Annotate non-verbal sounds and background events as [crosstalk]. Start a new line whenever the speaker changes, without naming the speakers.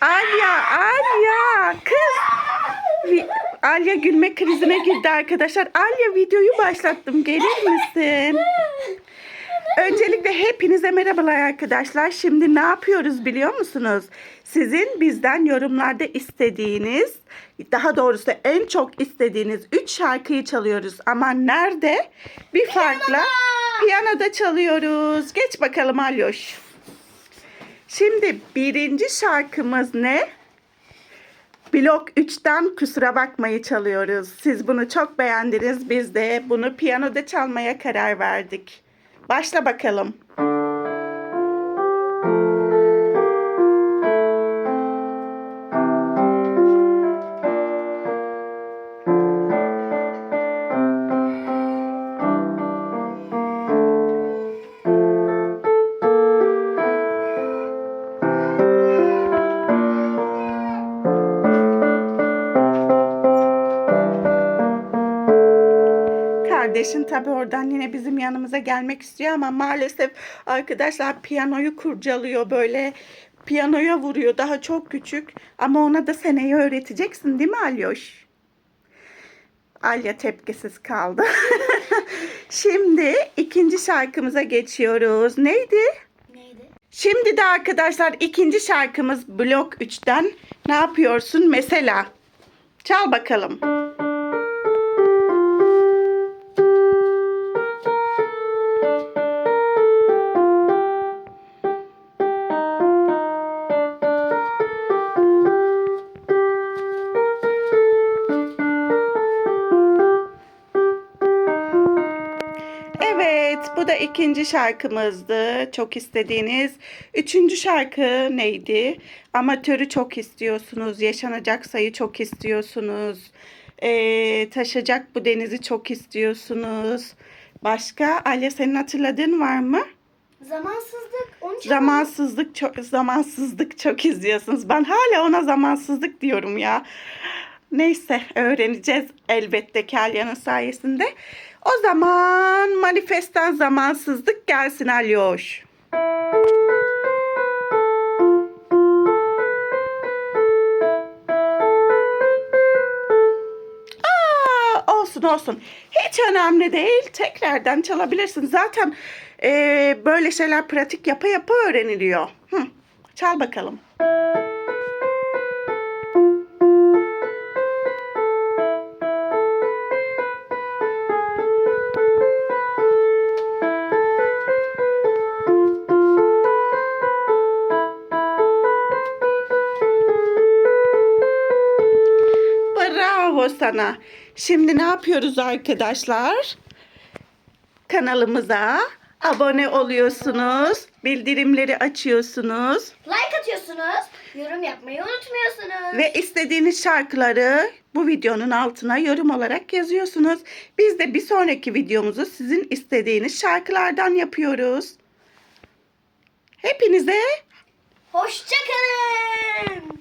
Alya, Alya. Kız. Alya gülme krizine girdi arkadaşlar. Alya videoyu başlattım. Gelir misin? Öncelikle hepinize merhabalar arkadaşlar. Şimdi ne yapıyoruz biliyor musunuz? Sizin bizden yorumlarda istediğiniz, daha doğrusu en çok istediğiniz 3 şarkıyı çalıyoruz. Ama nerede? Bir farkla piyanoda çalıyoruz. Geç bakalım Alyoş. Şimdi birinci şarkımız ne? Blok 3'ten kusura bakmayı çalıyoruz. Siz bunu çok beğendiniz. Biz de bunu piyanoda çalmaya karar verdik. Başla bakalım. Kardeşin tabii oradan yine bizim yanımıza gelmek istiyor ama maalesef arkadaşlar piyanoyu kurcalıyor böyle piyanoya vuruyor daha çok küçük ama ona da seneye öğreteceksin değil mi Alyoş? Alya tepkisiz kaldı. [laughs] Şimdi ikinci şarkımıza geçiyoruz. Neydi?
Neydi?
Şimdi de arkadaşlar ikinci şarkımız Blok 3'ten ne yapıyorsun mesela? Çal bakalım. Evet, bu da ikinci şarkımızdı. Çok istediğiniz. Üçüncü şarkı neydi? Amatörü çok istiyorsunuz. Yaşanacak sayı çok istiyorsunuz. Ee, taşacak bu denizi çok istiyorsunuz. Başka? Alya senin hatırladığın var mı?
Zamansızlık. Onu.
Zamansızlık çok zamansızlık çok izliyorsunuz. Ben hala ona zamansızlık diyorum ya. Neyse öğreneceğiz elbette ki Alya'nın sayesinde. O zaman manifestten zamansızlık gelsin Alyoş. Olsun olsun. Hiç önemli değil. Tekrardan çalabilirsin. Zaten eee, böyle şeyler pratik yapa yapa öğreniliyor. Hı, çal bakalım. Bravo sana. Şimdi ne yapıyoruz arkadaşlar? Kanalımıza abone oluyorsunuz. Bildirimleri açıyorsunuz.
Like atıyorsunuz. Yorum yapmayı unutmuyorsunuz.
Ve istediğiniz şarkıları bu videonun altına yorum olarak yazıyorsunuz. Biz de bir sonraki videomuzu sizin istediğiniz şarkılardan yapıyoruz. Hepinize
Hoşçakalın.